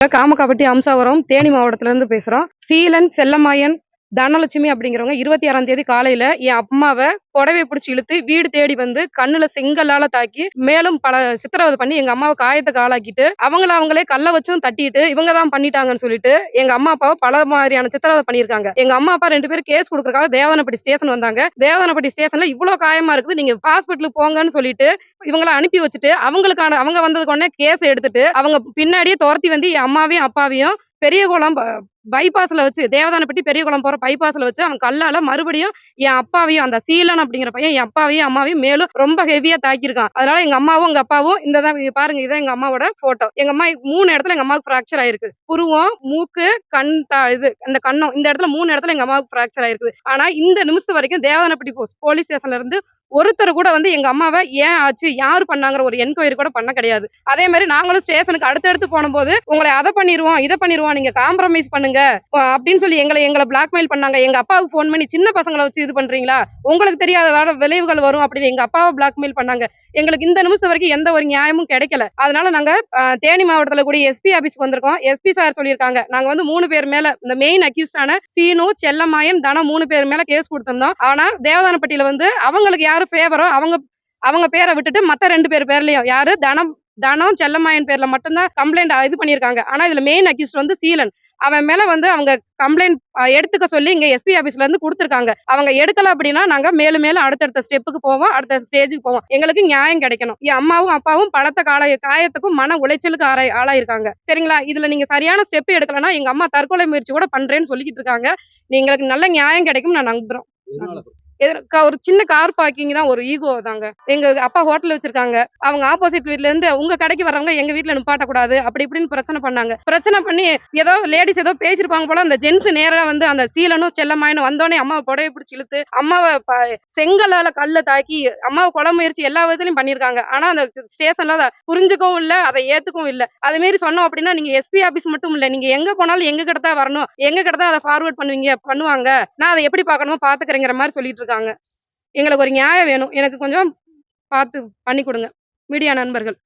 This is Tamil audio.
காமக்காப்பட்டி அம்சாவரம் தேனி மாவட்டத்திலிருந்து பேசுகிறோம் சீலன் செல்லமாயன் தனலட்சுமி அப்படிங்கிறவங்க இருபத்தி ஆறாம் தேதி காலையில என் அம்மாவை புடவை பிடிச்சி இழுத்து வீடு தேடி வந்து கண்ணுல செங்கல்லால தாக்கி மேலும் பல சித்திரவதை பண்ணி எங்க அம்மாவை காயத்தை காலாக்கிட்டு அவங்கள அவங்களே கல்ல வச்சும் தட்டிட்டு இவங்க தான் பண்ணிட்டாங்கன்னு சொல்லிட்டு எங்க அம்மா அப்பாவை பல மாதிரியான சித்திரவதை பண்ணியிருக்காங்க. எங்க அம்மா அப்பா ரெண்டு பேரும் கேஸ் கொடுக்கறதுக்காக தேவனப்பட்டி ஸ்டேஷன் வந்தாங்க. தேவனப்பட்டி ஸ்டேஷன்ல இவ்வளவு காயமா இருக்குது. நீங்க ஹாஸ்பிட்டலுக்கு போங்கன்னு சொல்லிட்டு இவங்கள அனுப்பி வச்சுட்டு அவங்களுக்கான அவங்க வந்ததுக்கு உடனே கேஸ் எடுத்துட்டு அவங்க பின்னாடியே துரத்தி வந்து என் அம்மாவையும் அப்பாவையும் பெரியகுளம் பைபாஸ்ல வச்சு தேவதானப்பட்டி பெரியகுளம் போற பைபாஸ்ல வச்சு அவன் கல்லால மறுபடியும் என் அப்பாவையும் அந்த சீலன் அப்படிங்கிற பையன் என் அப்பாவையும் அம்மாவையும் மேலும் ரொம்ப ஹெவியா தாக்கியிருக்கான். அதனால எங்க அம்மாவும் எங்க அப்பாவும் இந்த தான் பாருங்க இதான் எங்க அம்மாவோட போட்டோ எங்க அம்மா மூணு இடத்துல எங்க அம்மாவுக்கு ஃப்ராக்சர் ஆயிருக்கு. புருவம் மூக்கு கண் தா- இது இந்த கண்ணம் இந்த இடத்துல மூணு இடத்துல எங்க அம்மாவுக்கு ஃப்ராக்சர் ஆயிருக்கு. ஆனா இந்த நிமிஷத்து வரைக்கும் தேவதானப்பட்டி போலீஸ் ஸ்டேஷன்ல இருந்து ஒருத்தர் கூட வந்து எங்க அம்மாவை ஏன் ஆச்சு யார் பண்ணாங்கிற ஒரு என்கொயரி கூட பண்ண கிடையாது. அதே மாதிரி நாங்களும் ஸ்டேஷனுக்கு அடுத்தடுத்து போனபோது உங்களை அதை பண்ணிடுவோம் இதை பண்ணிடுவோம் நீங்க காம்ப்ரமைஸ் பண்ணுங்க அப்படின்னு சொல்லி எங்களை எங்களை பிளாக்மெயில் பண்ணாங்க. எங்க அப்பாவுக்கு ஃபோன் பண்ணி சின்ன பசங்களை வச்சு இது பண்றீங்களா? உங்களுக்கு தெரியாத விளைவுகள் வரும் அப்படின்னு எங்க அப்பாவை பிளாக்மெயில் பண்ணாங்க. எங்களுக்கு இந்த நிமிஷம் வரைக்கும் எந்த ஒரு நியாயமும் கிடைக்கல. அதனால நாங்க தேனி மாவட்டத்துல கூடிய எஸ்பி ஆபீஸ்க்கு வந்திருக்கோம். எஸ்பி சார் சொல்லியிருக்காங்க நாங்க வந்து மூணு பேர் மேல இந்த மெயின் அக்யூஸ்டான சீனு செல்லம்மாயன் தனம் மூணு பேர் மேல கேஸ் கொடுத்திருந்தோம். ஆனா தேவதானப்பட்டியில வந்து அவங்களுக்கு யார் ஃபேவரோ அவங்க அவங்க பேரை விட்டுட்டு மத்த ரெண்டு பேர் பேர்லயும். யாரு? தனம் தனம் செல்லம்மாயன் பேர்ல மட்டும்தான் கம்ப்ளைண்ட் இது பண்ணியிருக்காங்க. ஆனா இதுல மெயின் அக்யூஸ்ட் வந்து சீலன். அவன் மேல வந்து அவங்க கம்ப்ளைண்ட் எடுத்துக்க சொல்லி இங்க எஸ்பி ஆபீஸ்ல இருந்து கொடுத்துருக்காங்க. அவங்க எடுக்கல அப்படின்னா நாங்க மேலும் மேலும் அடுத்தடுத்த ஸ்டெப்புக்கு போவோம் அடுத்த ஸ்டேஜுக்கு போவோம். எங்களுக்கு நியாயம் கிடைக்கணும். என் அம்மாவும் அப்பாவும் பலத்த கால காயத்துக்கும் மன உளைச்சலுக்கு ஆளா ஆளாயிருக்காங்க. சரிங்களா? இதுல நீங்க சரியான ஸ்டெப் எடுக்கலன்னா எங்க அம்மா தற்கொலை முயற்சி கூட பண்றேன்னு சொல்லிக்கிட்டு இருக்காங்க. நீங்களுக்கு நல்ல நியாயம் கிடைக்கும் நான் நம்புறோம். ஒரு சின்ன கார் பார்க்கிங் தான் ஒரு ஈகோ தாங்க. எங்க அப்பா ஹோட்டல் வச்சிருக்காங்க. அவங்க ஆப்போசிட் வீட்ல இருந்து உங்க கடைக்கு வரவங்க எங்க வீட்டுல நிப்பாட்ட கூடாது அப்படி இப்படின்னு பிரச்சனை பண்ணாங்க. பிரச்சனை பண்ணி ஏதோ லேடிஸ் ஏதோ பேசிருப்பாங்க போல அந்த ஜென்ஸ் நேரா வந்து அந்த சீலனும் செல்லமாயனும் வந்தோடனே அம்மாவை புடவை பிடிச்சி இழுத்து அம்மாவை செங்கலால கல்ல தாக்கி அம்மாவை கொலை முயற்சி எல்லா விதத்திலையும் பண்ணிருக்காங்க ஆனா அந்த ஸ்டேஷன்ல அதை புரிஞ்சுக்கவும் இல்ல அதை ஏத்துக்கவும் இல்ல. அதே மாதிரி சொன்னோம் அப்படின்னா நீங்க எஸ்பி ஆபீஸ் மட்டும் இல்ல நீங்க எங்க போனாலும் எங்க கிட்ட தான் வரணும் எங்க கிட்ட தான் அதை ஃபார்வர்ட் பண்ணுவீங்க பண்ணுவாங்க. நான் அதை எப்படி பாக்கணுமோ பாத்துக்கிறேங்கிற மாதிரி சொல்லிட்டு இருக்காங்க. எங்களுக்கு ஒரு நியாயம் வேணும். எனக்கு கொஞ்சம் பார்த்து பண்ணி கொடுங்க. மீடியா நண்பர்கள்.